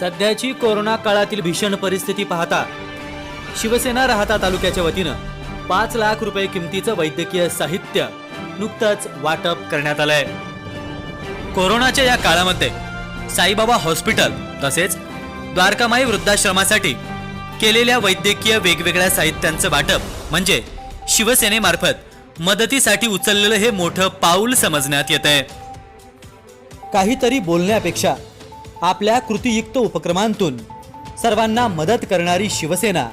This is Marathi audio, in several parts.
सध्याची कोरोना काळातील भीषण परिस्थिती पाहता शिवसेना राहता तालुक्याच्या वतीनं पाच लाख रुपये किमतीचं वैद्यकीय साहित्य नुकतंच वाटप करण्यात आलंय. कोरोनाच्या या काळामध्ये साईबाबा हॉस्पिटल तसेच द्वारकामाई वृद्धाश्रमासाठी केलेल्या वैद्यकीय वेगवेगळ्या साहित्यांचं वाटप म्हणजे शिवसेनेमार्फत मदतीसाठी उचललेलं हे मोठं पाऊल समजण्यात येत आहे काहीतरी बोलण्यापेक्षा आपल्या कृतीयुक्त उपक्रमांतून सर्वांना मदत करणारी शिवसेना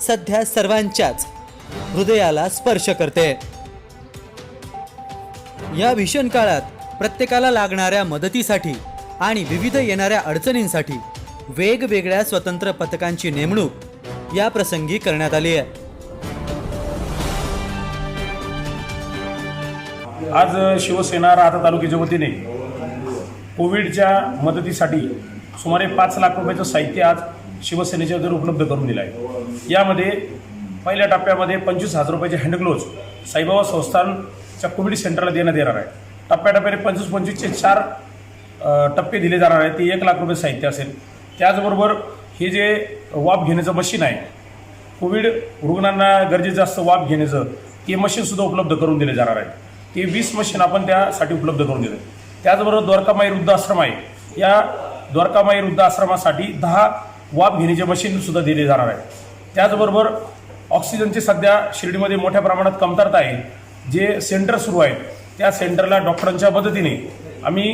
सध्या सर्वांच्याच हृदयाला स्पर्श करते. या भीषण काळात प्रत्येकाला लागणाऱ्या मदतीसाठी आणि विविध येणाऱ्या अडचणींसाठी वेगवेगळ्या स्वतंत्र पथकांची नेमणूक या प्रसंगी करण्यात आली आहे. आज शिवसेना राहता तालुक्याच्या वतीने कोविडच्या मदतीसाठी सुमारे पाच लाख रुपयाचं साहित्य आज शिवसेनेच्या वतीने उपलब्ध करून दिलं आहे. यामध्ये पहिल्या टप्प्यामध्ये पंचवीस हजार रुपयाचे हँडग्लोज साईबाबा संस्थानच्या कोविड सेंटरला देण्यात येणार आहे. टप्प्याटप्प्याने पंचवीस पंचवीसचे चार टप्पे दिले जाणार आहेत. ते एक लाख रुपये साहित्य असेल. त्याचबरोबर हे जे वाफ घेण्याचं मशीन आहे कोविड रुग्णांना गरजेचं असतं वाफ घेण्याचं ते मशीनसुद्धा उपलब्ध करून दिले जाणार आहे. ते वीस मशीन आपण त्यासाठी उपलब्ध करून दिले. त्याचबरोबर द्वारकामाई वृद्धाश्रम आहे या द्वारकामाई वृद्धाश्रमासाठी दहा वाफ घेण्याचे मशीनसुद्धा दिले जाणार आहे त्याचबरोबर ऑक्सिजनची सध्या शिर्डीमध्ये मोठ्या प्रमाणात कमतरता आहे. जे सेंटर सुरू आहेत त्या सेंटरला डॉक्टरांच्या मदतीने आम्ही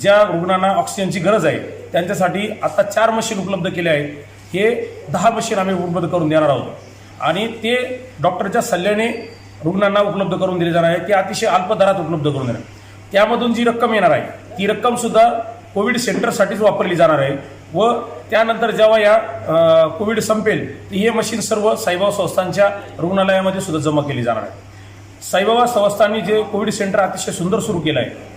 ज्या रुग्णांना ऑक्सिजनची गरज आहे त्यांच्यासाठी आता चार मशीन उपलब्ध केले आहेत. हे दहा मशीन आम्ही उपलब्ध करून देणार आहोत. आणि ते डॉक्टरच्या सल्ल्याने रुग्णांना उपलब्ध करून दिले जाणार आहे ते अतिशय अल्प दरात उपलब्ध करून देणार त्यामधून जी रक्कम येणार आहे ती रक्कमसुद्धा कोविड सेंटरसाठीच वापरली जाणार आहे व त्यानंतर जेव्हा या कोविड संपेल तर हे मशीन सर्व साईबाबा संस्थांच्या रुग्णालयामध्ये सुद्धा जमा केली जाणार आहे. साईबाबा संस्थांनी जे कोविड सेंटर अतिशय सुंदर सुरू केलं आहे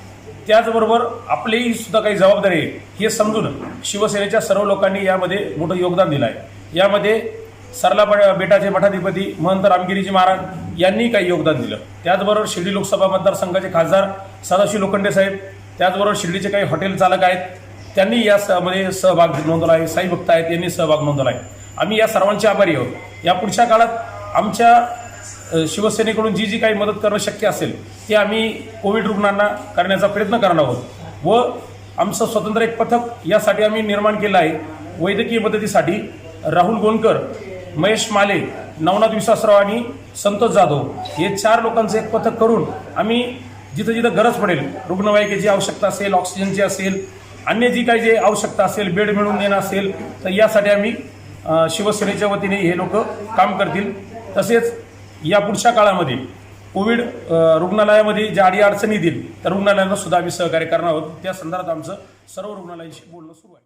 त्याचबरोबर आपलीही सुद्धा काही जबाबदारी आहे. हे समजून शिवसेनेच्या सर्व लोकांनी यामध्ये मोठं योगदान दिलं आहे यामध्ये सरला बेटाचे मठाधिपती महंत रामगिरीजी महाराज यांनी काही योगदान दिलं. त्याचबरोबर शिर्डी लोकसभा मतदारसंघाचे खासदार सदाशिव लोखंडे साहेब त्याचबरोबर शिर्डीचे काही हॉटेल चालक आहेत त्यांनी या मध्ये सहभाग नोंदवला आहे. साई भक्त आहेत यांनी सहभाग नोंदवला आहे. आम्ही या सर्वांचे आभारी आहोत. या पुढच्या काळात आमच्या शिवसेनेकडून जी जी काही मदत करणं शक्य असेल ते आम्ही कोविड रुग्णांना करण्याचा प्रयत्न करणार आहोत. व आमचं स्वतंत्र एक पथक यासाठी आम्ही निर्माण केलं आहे. वैद्यकीय मदतीसाठी राहुल गोनकर महेश माले नवनाथ विश्वासराव आणि संतोष जाधव हे चार लोकांचं एक पथक करून आम्ही जिथं जिथं गरज पडेल रुग्णवाहिकेची आवश्यकता असेल ऑक्सिजनची असेल अन्य जी काही जे आवश्यकता असेल बेड मिळवून देणं असेल तर यासाठी आम्ही शिवसेनेच्या वतीने हे लोक काम करतील. तसेच या पुढच्या काळामध्ये कोविड रुग्णालयामध्ये ज्या अडी अडचणी येतील त्या रुग्णालयांना सुद्धा आम्ही सहकार्य करणार आहोत. त्या संदर्भात आमचं सर्व रुग्णालयांशी बोलणं सुरू आहे.